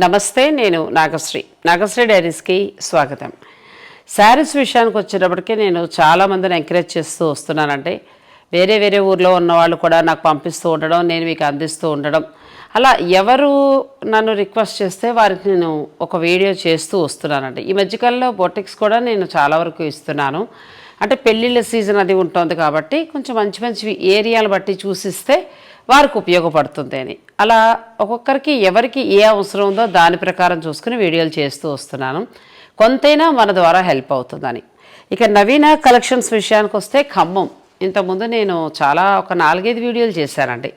నమస్తే నేను నాగశ్రీ. నాగశ్రీ డైరీస్కి స్వాగతం. శారీస్ విషయానికి వచ్చేటప్పటికి నేను చాలామందిని ఎంకరేజ్ చేస్తూ వస్తున్నానండి. వేరే వేరే ఊర్లో ఉన్న వాళ్ళు కూడా నాకు పంపిస్తూ ఉండడం నేను మీకు అందిస్తూ ఉండడం. అలా ఎవరు నన్ను రిక్వెస్ట్ చేస్తే వారికి నేను ఒక వీడియో చేస్తూ వస్తున్నానండి. ఈ మధ్యకాలంలో బొటిక్స్ కూడా నేను చాలా వరకు ఇస్తున్నాను. అంటే పెళ్ళిళ్ళ సీజన్ అది ఉంటుంది కాబట్టి కొంచెం మంచి మంచి ఏరియాలు బట్టి చూసిస్తే వారికి ఉపయోగపడుతుంది అని. అలా ఒక్కొక్కరికి ఎవరికి ఏ అవసరం ఉందో దాని ప్రకారం చూసుకుని వీడియోలు చేస్తూ వస్తున్నాను. కొంతైనా మన ద్వారా హెల్ప్ అవుతుందని. ఇక నవీన కలెక్షన్స్ విషయానికి వస్తే ఖమ్మం. ఇంతకుముందు నేను చాలా ఒక నాలుగైదు వీడియోలు చేశానండి.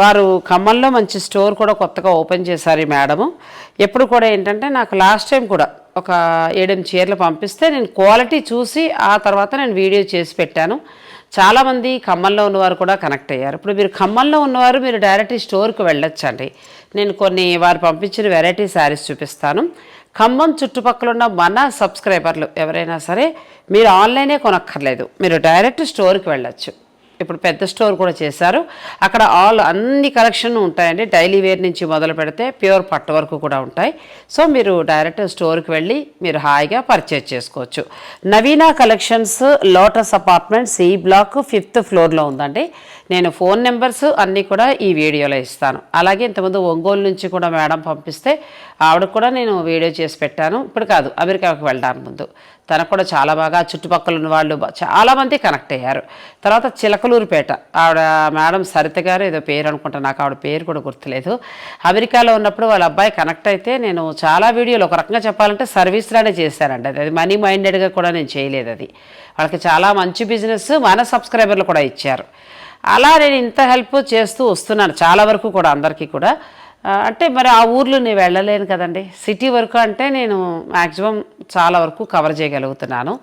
వారు ఖమ్మంలో మంచి స్టోర్ కూడా కొత్తగా ఓపెన్ చేశారు ఈ మేడము. ఎప్పుడు కూడా ఏంటంటే నాకు లాస్ట్ టైం కూడా ఒక ఏడెనిమిది చీరలు పంపిస్తే నేను క్వాలిటీ చూసి ఆ తర్వాత నేను వీడియో చేసి పెట్టాను. చాలామంది ఖమ్మంలో ఉన్నవారు కూడా కనెక్ట్ అయ్యారు. ఇప్పుడు మీరు ఖమ్మంలో ఉన్నవారు మీరు డైరెక్ట్ ఈ స్టోర్కి వెళ్ళొచ్చండి. నేను కొన్ని వారు పంపించిన వెరైటీ శారీస్ చూపిస్తాను. ఖమ్మం చుట్టుపక్కల ఉన్న మన సబ్స్క్రైబర్లు ఎవరైనా సరే మీరు ఆన్లైనే కొనక్కర్లేదు. మీరు డైరెక్ట్ స్టోర్కి వెళ్ళొచ్చు. ఇప్పుడు పెద్ద స్టోర్ కూడా చేశారు. అక్కడ ఆల్ అన్ని కలెక్షన్ ఉంటాయండి. డైలీ వేర్ నుంచి మొదలు పెడితే ప్యూర్ పట్టు వరకు కూడా ఉంటాయి. సో మీరు డైరెక్ట్ స్టోర్కి వెళ్ళి మీరు హాయిగా పర్చేజ్ చేసుకోవచ్చు. Naveena collections Lotus apartment C block fifth ఫ్లోర్లో ఉందండి. నేను ఫోన్ నెంబర్స్ అన్నీ కూడా ఈ వీడియోలో ఇస్తాను. అలాగే ఇంతకుముందు ఒంగోలు నుంచి కూడా మేడం పంపిస్తే ఆవిడ కూడా నేను వీడియో చేసి పెట్టాను. ఇప్పుడు కాదు అమెరికాకు వెళ్ళడానికి ముందు. తనకు కూడా చాలా బాగా చుట్టుపక్కల ఉన్న వాళ్ళు చాలామంది కనెక్ట్ అయ్యారు. తర్వాత చిలకలూరుపేట ఆవిడ మేడం సరిత గారు ఏదో పేరు అనుకుంటా నాకు ఆవిడ పేరు కూడా గుర్తులేదు. అమెరికాలో ఉన్నప్పుడు వాళ్ళ అబ్బాయి కనెక్ట్ అయితే నేను చాలా వీడియోలు ఒక రకంగా చెప్పాలంటే సర్వీస్లోనే చేశానండి అది. అది మనీ మైండెడ్గా కూడా నేను చేయలేదు అది. వాళ్ళకి చాలా మంచి బిజినెస్ మన సబ్స్క్రైబర్లు కూడా ఇచ్చారు. అలా నేను ఇంత హెల్ప్ చేస్తూ వస్తున్నాను చాలా వరకు కూడా అందరికీ కూడా. అంటే మరి ఆ ఊర్లో నేను వెళ్ళలేను కదండి. సిటీ వరకు అంటే నేను మ్యాక్సిమం చాలా వరకు కవర్ చేయగలుగుతున్నాను.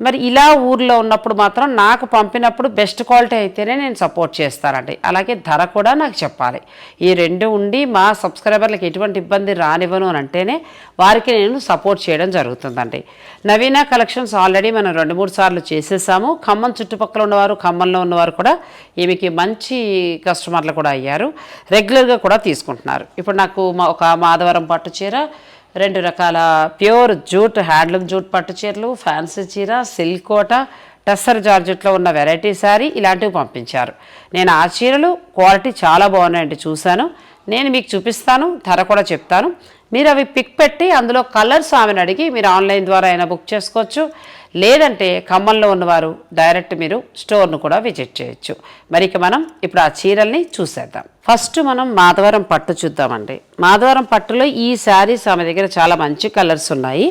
మరి ఇలా ఊర్లో ఉన్నప్పుడు మాత్రం నాకు పంపినప్పుడు బెస్ట్ క్వాలిటీ అయితేనే నేను సపోర్ట్ చేస్తానండి. అలాగే ధర కూడా నాకు చెప్పాలి. ఈ రెండు ఉండి మా సబ్స్క్రైబర్లకు ఎటువంటి ఇబ్బంది రానివ్వను అని అంటేనే వారికి నేను సపోర్ట్ చేయడం జరుగుతుందండి. నవీన కలెక్షన్స్ ఆల్రెడీ మనం రెండు మూడు సార్లు చేసేసాము. ఖమ్మం చుట్టుపక్కల ఉన్నవారు ఖమ్మంలో ఉన్నవారు కూడా ఈమెకి మంచి కస్టమర్లు కూడా అయ్యారు. రెగ్యులర్గా కూడా తీసుకుంటున్నారు. ఇప్పుడు నాకు మా- ఒక మాధవరం పట్టు చీర రెండు రకాల ప్యూర్ జూట్ హ్యాండ్లూమ్ జూట్ పట్టు చీరలు ఫ్యాన్సీ చీర సిల్క్ కోట టస్సర్ జార్జెట్లో ఉన్న వెరైటీ శారీ ఇలాంటివి పంపించారు. నేను ఆ చీరలు క్వాలిటీ చాలా బాగున్నాయండి చూశాను. నేను మీకు చూపిస్తాను ధర కూడా చెప్తాను. మీరు అవి పిక్ పెట్టి అందులో కలర్స్ ఆమెను అడిగి మీరు ఆన్లైన్ ద్వారా అయినా బుక్ చేసుకోవచ్చు. లేదంటే ఖమ్మంలో ఉన్నవారు డైరెక్ట్ మీరు స్టోర్ను కూడా విజిట్ చేయొచ్చు. మరి ఇక మనం ఇప్పుడు ఆ చీరల్ని చూసేద్దాం. ఫస్ట్ మనం మాధవరం పట్టు చూద్దామండి. మాధవరం పట్టులో ఈ శారీస్ ఆమె దగ్గర చాలా మంచి కలర్స్ ఉన్నాయి.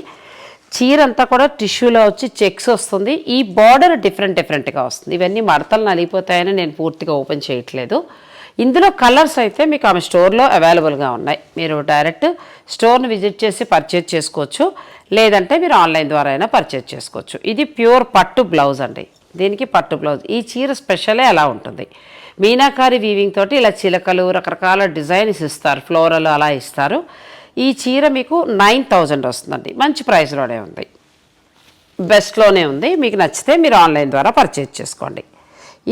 చీర అంతా కూడా టిష్యూలో వచ్చి చెక్స్ వస్తుంది. ఈ బార్డర్ డిఫరెంట్ డిఫరెంట్గా వస్తుంది. ఇవన్నీ మడతలు నలిగిపోతాయని నేను పూర్తిగా ఓపెన్ చేయట్లేదు. ఇందులో కలర్స్ అయితే మీకు ఆమె స్టోర్లో అవైలబుల్గా ఉన్నాయి. మీరు డైరెక్ట్ స్టోర్ని విజిట్ చేసి పర్చేజ్ చేసుకోవచ్చు. లేదంటే మీరు ఆన్లైన్ ద్వారా అయినా పర్చేజ్ చేసుకోవచ్చు. ఇది ప్యూర్ పట్టు బ్లౌజ్ అండి. దీనికి పట్టు బ్లౌజ్. ఈ చీర స్పెషలే అలా ఉంటుంది. మీనాకారి వీవింగ్ తోటి ఇలా చిలకలు రకరకాల డిజైన్స్ ఇస్తారు. ఫ్లోరల్ అలా ఇస్తారు. ఈ చీర మీకు నైన్ థౌజండ్ వస్తుందండి. మంచి ప్రైస్లోనే ఉంది. బెస్ట్లోనే ఉంది. మీకు నచ్చితే మీరు ఆన్లైన్ ద్వారా పర్చేజ్ చేసుకోండి.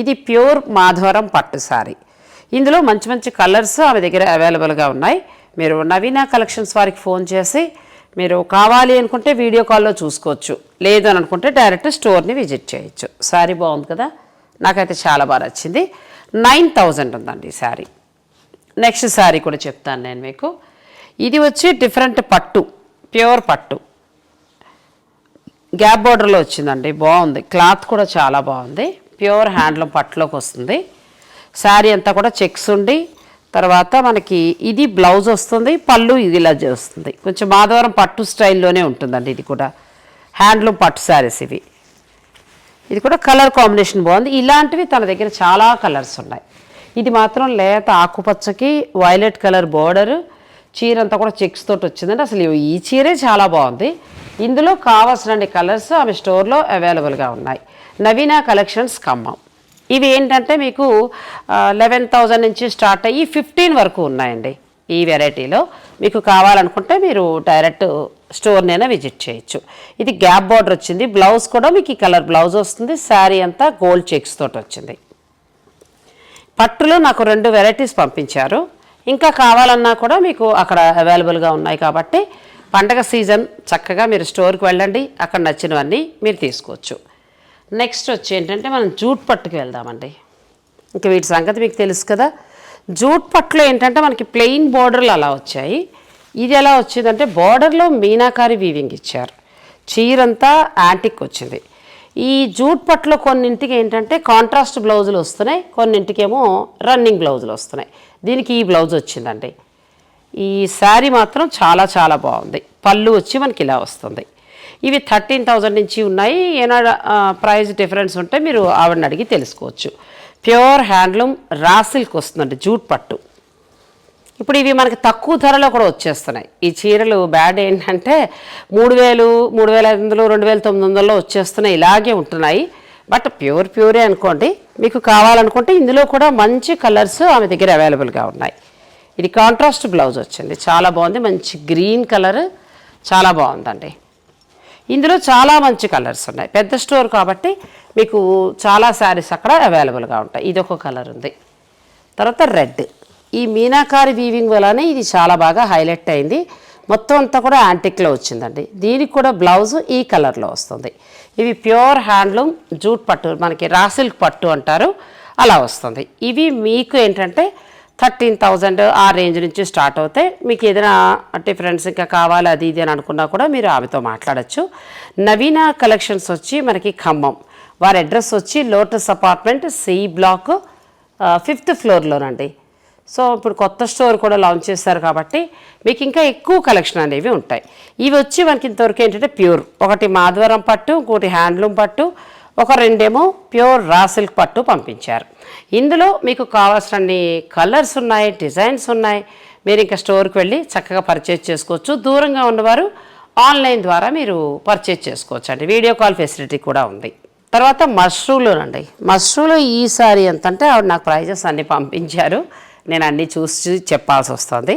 ఇది ప్యూర్ మాధవరం పట్టు సారీ. ఇందులో మంచి మంచి కలర్స్ ఆమె దగ్గర అవైలబుల్గా ఉన్నాయి. మీరు నవీన కలెక్షన్స్ వారికి ఫోన్ చేసి మీరు కావాలి అనుకుంటే వీడియో కాల్లో చూసుకోవచ్చు. లేదు అని అనుకుంటే డైరెక్ట్ స్టోర్ని విజిట్ చేయొచ్చు. శారీ బాగుంది కదా? నాకైతే చాలా బాగా నచ్చింది. నైన్ థౌజండ్ ఉందండి ఈ శారీ నెక్స్ట్ శారీ కూడా చెప్తాను నేను మీకు. ఇది వచ్చి డిఫరెంట్ పట్టు ప్యూర్ పట్టు. గ్యాప్ బార్డర్లో వచ్చిందండి. బాగుంది. క్లాత్ కూడా చాలా బాగుంది. ప్యూర్ హ్యాండ్లూమ్ పట్టులోకి వస్తుంది. శారీ అంతా కూడా చెక్స్ ఉండి తర్వాత మనకి ఇది బ్లౌజ్ వస్తుంది పళ్ళు ఇది ఇలా వస్తుంది కొంచెం మాధవరం పట్టు స్టైల్లోనే ఉంటుందండి ఇది కూడా. హ్యాండ్లూమ్ పట్టు శారీస్ ఇవి. ఇది కూడా కలర్ కాంబినేషన్ బాగుంది. ఇలాంటివి తన దగ్గర చాలా కలర్స్ ఉన్నాయి. ఇది మాత్రం లేత ఆకుపచ్చకి వైలెట్ కలర్ బోర్డర్. చీర అంతా కూడా చెక్స్ తోటి వచ్చిందండి. అసలు ఈ చీరే చాలా బాగుంది. ఇందులో కావాల్సిన కలర్స్ ఆమె స్టోర్లో అవైలబుల్గా ఉన్నాయి. నవీన కలెక్షన్స్ ఖమ్మం. ఇవి ఏంటంటే మీకు లెవెన్ థౌజండ్ నుంచి స్టార్ట్ అయ్యి ఫిఫ్టీన్ వరకు ఉన్నాయండి ఈ వెరైటీలో. మీకు కావాలనుకుంటే మీరు డైరెక్ట్ స్టోర్నైనా విజిట్ చేయొచ్చు. ఇది గ్యాప్ బార్డర్ వచ్చింది. బ్లౌజ్ కూడా మీకు ఈ కలర్ బ్లౌజ్ వస్తుంది. శారీ అంతా గోల్డ్ చెక్స్ తోటి వచ్చింది. పట్టులో నాకు రెండు వెరైటీస్ పంపించారు. ఇంకా కావాలన్నా కూడా మీకు అక్కడ అవైలబుల్గా ఉన్నాయి కాబట్టి పండగ సీజన్ చక్కగా మీరు స్టోర్కి వెళ్ళండి. అక్కడ నచ్చినవన్నీ మీరు తీసుకోవచ్చు. నెక్స్ట్ వచ్చి ఏంటంటే మనం జూట్ పట్టుకు వెళ్దామండి. ఇంకా వీటి సంగతి మీకు తెలుసు కదా. జూట్ పట్టులో ఏంటంటే మనకి ప్లెయిన్ బోర్డర్లు అలా వచ్చాయి. ఇది ఎలా వచ్చిందంటే బోర్డర్లో మీనాకారి వీవింగ్ ఇచ్చారు. చీరంతా యాంటిక్ వచ్చింది. ఈ జూట్ పట్టులో కొన్నింటికి ఏంటంటే కాంట్రాస్ట్ బ్లౌజులు వస్తున్నాయి. కొన్నింటికేమో రన్నింగ్ బ్లౌజులు వస్తున్నాయి. దీనికి ఈ బ్లౌజ్ వచ్చిందండి. ఈ శారీ మాత్రం చాలా చాలా బాగుంది. పళ్ళు వచ్చి మనకి ఇలా వస్తుంది. ఇవి థర్టీన్ థౌజండ్ నుంచి ఉన్నాయి. ఏమైనా ప్రైస్ డిఫరెన్స్ ఉంటే మీరు ఆవిడని అడిగి తెలుసుకోవచ్చు. ప్యూర్ హ్యాండ్లూమ్ రాసిల్క్ వస్తుందండి జూట్ పట్టు. ఇప్పుడు ఇవి మనకి తక్కువ ధరలో కూడా వచ్చేస్తున్నాయి. ఈ చీరలు బ్యాడ్ ఏంటంటే మూడు వేలు మూడు వేల ఐదు వందలు రెండు వేల తొమ్మిది వందలలో వచ్చేస్తున్నాయి ఇలాగే ఉంటున్నాయి. బట్ ప్యూర్ ప్యూరే అనుకోండి మీకు కావాలనుకుంటే ఇందులో కూడా మంచి కలర్స్ ఆమె దగ్గర అవైలబుల్గా ఉన్నాయి. ఇది కాంట్రాస్ట్ బ్లౌజ్ వచ్చింది చాలా బాగుంది మంచి గ్రీన్ కలర్ చాలా బాగుందండి. ఇందులో చాలా మంచి కలర్స్ ఉన్నాయి. పెద్ద స్టోర్ కాబట్టి మీకు చాలా శారీస్ అక్కడ అవైలబుల్గా ఉంటాయి. ఇది ఒక కలర్ ఉంది. తర్వాత రెడ్. ఈ మీనాకారి వీవింగ్ వల్లనే ఇది చాలా బాగా హైలైట్ అయింది. మొత్తం అంతా కూడా యాంటిక్లో వచ్చిందండి. దీనికి కూడా బ్లౌజ్ ఈ కలర్లో వస్తుంది. ఇవి ప్యూర్ హ్యాండ్లూమ్ జూట్ పట్టు మనకి రాసిల్క్ పట్టు అంటారు. అలా వస్తుంది. ఇవి మీకు ఏంటంటే థర్టీన్ థౌజండ్ ఆ రేంజ్ నుంచి స్టార్ట్ అవుతాయి మీకు ఏదైనా డిఫరెన్స్ ఇంకా కావాలి అది ఇది అని అనుకున్నా కూడా మీరు ఆమెతో మాట్లాడచ్చు. నవీన కలెక్షన్స్ వచ్చి మనకి ఖమ్మం. వారి అడ్రస్ వచ్చి Lotus apartment C block fifth ఫ్లోర్లోనండి. So ఇప్పుడు కొత్త స్టోర్ కూడా లాంచ్ చేస్తారు కాబట్టి మీకు ఇంకా ఎక్కువ కలెక్షన్ అనేవి ఉంటాయి. ఇవి వచ్చి మనకి ఇంతవరకు ఏంటంటే ప్యూర్. ఒకటి మాధవరం పట్టు ఇంకోటి హ్యాండ్లూమ్ పట్టు ఒక రెండేమో ప్యూర్ రా సిల్క్ పట్టు పంపించారు. ఇందులో మీకు కావాల్సినన్ని కలర్స్ ఉన్నాయి డిజైన్స్ ఉన్నాయి. మీరు ఇంకా స్టోర్కి వెళ్ళి చక్కగా పర్చేజ్ చేసుకోవచ్చు. దూరంగా ఉన్నవారు ఆన్లైన్ ద్వారా మీరు పర్చేజ్ చేసుకోవచ్చు అండి వీడియో కాల్ ఫెసిలిటీ కూడా ఉంది. తర్వాత మష్రూలోనండి. మష్రూలో ఈ ఈసారి ఎంత అంటే ఆవిడ నాకు ప్రైజెస్ అన్నీ పంపించారు. నేను అన్నీ చూసి చెప్పాల్సి వస్తుంది.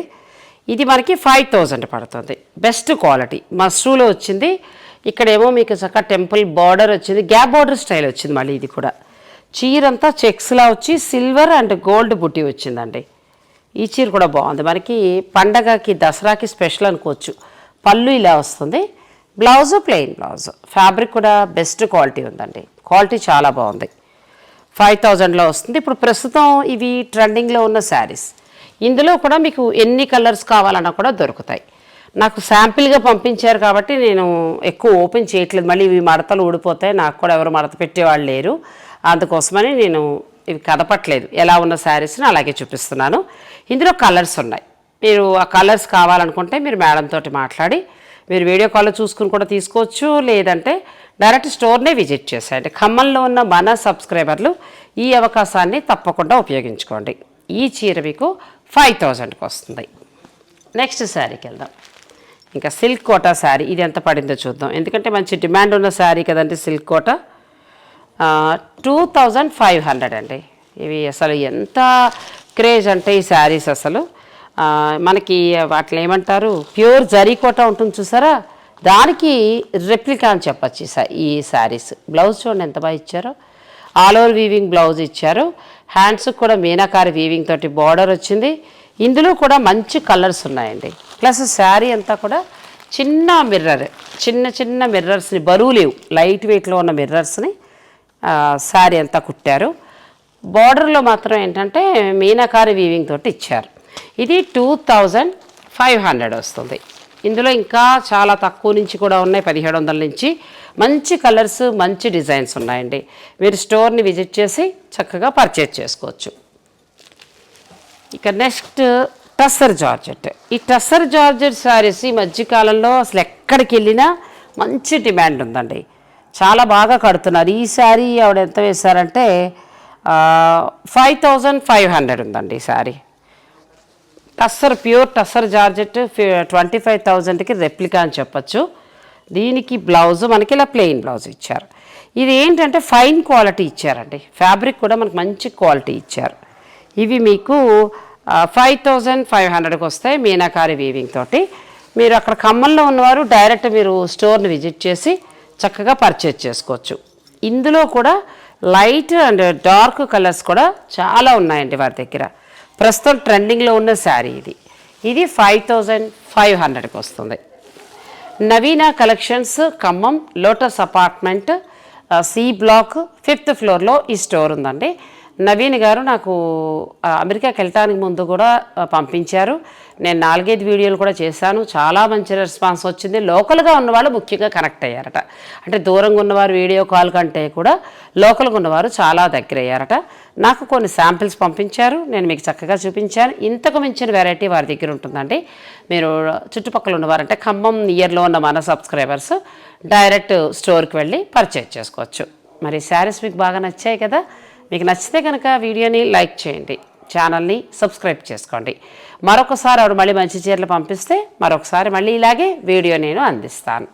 ఇది మనకి ఫైవ్ థౌజండ్ పడుతుంది. Best quality. మష్రూలో వచ్చింది ఇక్కడేమో మీకు చక్కగా టెంపుల్ బార్డర్ వచ్చింది. గ్యాప్ బార్డర్ స్టైల్ వచ్చింది మళ్ళీ ఇది కూడా. చీరంతా చెక్స్లా వచ్చి సిల్వర్ అండ్ గోల్డ్ బుట్టి వచ్చిందండి. ఈ చీర కూడా బాగుంది. మనకి పండగకి దసరాకి స్పెషల్ అనుకోవచ్చు. పళ్ళు ఇలా వస్తుంది. Blouse plain blouse. ఫ్యాబ్రిక్ కూడా బెస్ట్ క్వాలిటీ ఉందండి. క్వాలిటీ చాలా బాగుంది. ఫైవ్ థౌజండ్లో వస్తుంది. ఇప్పుడు ప్రస్తుతం ఇవి ట్రెండింగ్లో ఉన్న శారీస్. ఇందులో కూడా మీకు ఎన్ని కలర్స్ కావాలన్నా కూడా దొరుకుతాయి. నాకు శాంపిల్గా పంపించారు కాబట్టి నేను ఎక్కువ ఓపెన్ చేయట్లేదు. మళ్ళీ ఇవి మడతలు ఊడిపోతాయి. నాకు కూడా ఎవరు మడత పెట్టేవాళ్ళు లేరు. అందుకోసమని నేను ఇవి కదపట్లేదు. ఎలా ఉన్న శారీస్ని అలాగే చూపిస్తున్నాను. ఇందులో కలర్స్ ఉన్నాయి. మీరు ఆ కలర్స్ కావాలనుకుంటే మీరు మేడంతో తోటి మాట్లాడి మీరు వీడియో కాల్లో చూసుకుని కూడా తీసుకోవచ్చు. లేదంటే డైరెక్ట్ స్టోర్నే విజిట్ చేసేయండి. ఖమ్మంలో ఉన్న మన సబ్స్క్రైబర్లు ఈ అవకాశాన్ని తప్పకుండా ఉపయోగించుకోండి. ఈ చీర మీకు ఫైవ్ థౌజండ్కి వస్తుంది. నెక్స్ట్ శారీకి వెళ్దాం. ఇంకా సిల్క్ కోటా శారీ ఇది ఎంత పడిందో చూద్దాం. ఎందుకంటే మంచి డిమాండ్ ఉన్న శారీ కదండి silk Kota. Two thousand five hundred అండి. ఇవి అసలు ఎంత క్రేజ్ అంటే ఈ శారీస్ అసలు. మనకి వాటిని ఏమంటారు? ప్యూర్ జరీ కోట ఉంటుంది చూసారా? దానికి రెప్లికా అని చెప్పచ్చు ఈ ఈ శారీస్. బ్లౌజ్ చూడండి ఎంత బాగా ఇచ్చారో. ఆల్ ఓవర్ వీవింగ్ బ్లౌజ్ ఇచ్చారు. హ్యాండ్స్ కూడా మీనాకారి వీవింగ్ తోటి బార్డర్ వచ్చింది. ఇందులో కూడా మంచి కలర్స్ ఉన్నాయండి. ప్లస్ శారీ అంతా కూడా చిన్న మిర్రర్ చిన్న చిన్న మిర్రర్స్ని బరువు లేవు లైట్ వెయిట్లో ఉన్న మిర్రర్స్ని శారీ అంతా కుట్టారు. బార్డర్లో మాత్రం ఏంటంటే మీనాకారి వీవింగ్ తోటి ఇచ్చారు. ఇది టూ థౌజండ్ ఫైవ్ హండ్రెడ్ వస్తుంది. ఇందులో ఇంకా చాలా తక్కువ నుంచి కూడా ఉన్నాయి పదిహేడు వందల నుంచి. మంచి కలర్స్ మంచి డిజైన్స్ ఉన్నాయండి. మీరు స్టోర్ని విజిట్ చేసి చక్కగా పర్చేజ్ చేసుకోవచ్చు. ఇక నెక్స్ట్ టస్సర్ జార్జెట్. ఈ టస్సర్ జార్జెట్ శారీస్ ఈ మధ్యకాలంలో అసలు ఎక్కడికి వెళ్ళినా మంచి డిమాండ్ ఉందండి. చాలా బాగా కడుతున్నారు. ఈ శారీ ఆవిడ ఎంత వేశారంటే ఫైవ్ థౌజండ్ ఫైవ్ హండ్రెడ్ ఉందండి ఈ sari. Tussar pure tussar georgette twenty five థౌజండ్కి రెప్లికా అని చెప్పొచ్చు. దీనికి బ్లౌజ్ మనకి ఇలా ప్లెయిన్ బ్లౌజ్ ఇచ్చారు. ఇది ఏంటంటే ఫైన్ క్వాలిటీ ఇచ్చారండి. ఫ్యాబ్రిక్ కూడా మనకు మంచి క్వాలిటీ ఇచ్చారు. ఇవి మీకు ఫైవ్ థౌజండ్ ఫైవ్ హండ్రెడ్కి వస్తాయి మీనాకారి వీవింగ్ తోటి. మీరు అక్కడ ఖమ్మంలో ఉన్నవారు డైరెక్ట్ మీరు స్టోర్ని విజిట్ చేసి చక్కగా పర్చేజ్ చేసుకోవచ్చు. ఇందులో కూడా లైట్ అండ్ డార్క్ కలర్స్ కూడా చాలా ఉన్నాయండి వారి దగ్గర. ప్రస్తుతం ట్రెండింగ్లో ఉన్న శారీ ఇది. ఇది ఫైవ్ థౌజండ్ ఫైవ్ హండ్రెడ్కి వస్తుంది. Naveena collections Khammam Lotus apartment C block fifth ఫ్లోర్లో ఈ స్టోర్ ఉందండి. నవీన్ గారు నాకు అమెరికాకి వెళ్ళటానికి ముందు కూడా పంపించారు. నేను నాలుగైదు వీడియోలు కూడా చేశాను. చాలా మంచి రెస్పాన్స్ వచ్చింది. లోకల్గా ఉన్నవాళ్ళు ముఖ్యంగా కనెక్ట్ అయ్యారట. అంటే దూరంగా ఉన్నవారు వీడియో కాల్ కంటే కూడా లోకల్గా ఉన్నవారు చాలా దగ్గర అయ్యారట. నాకు కొన్ని శాంపిల్స్ పంపించారు. నేను మీకు చక్కగా చూపించాను. ఇంతకు మించిన వెరైటీ వారి దగ్గర ఉంటుందండి. మీరు చుట్టుపక్కల ఉన్నవారంటే ఖమ్మం ఇయర్లో ఉన్న మన సబ్స్క్రైబర్స్ డైరెక్ట్ స్టోర్కి వెళ్ళి పర్చేజ్ చేసుకోవచ్చు. మరి శారీస్ మీకు బాగా నచ్చాయి కదా? మీకు నచ్చితే కనుక వీడియోని లైక్ చేయండి ఛానల్ని సబ్స్క్రైబ్ చేసుకోండి. మరొకసారి ఆవిడ మళ్ళీ మంచి చీరలు పంపిస్తే మరొకసారి మళ్ళీ ఇలాగే వీడియో నేను అందిస్తాను.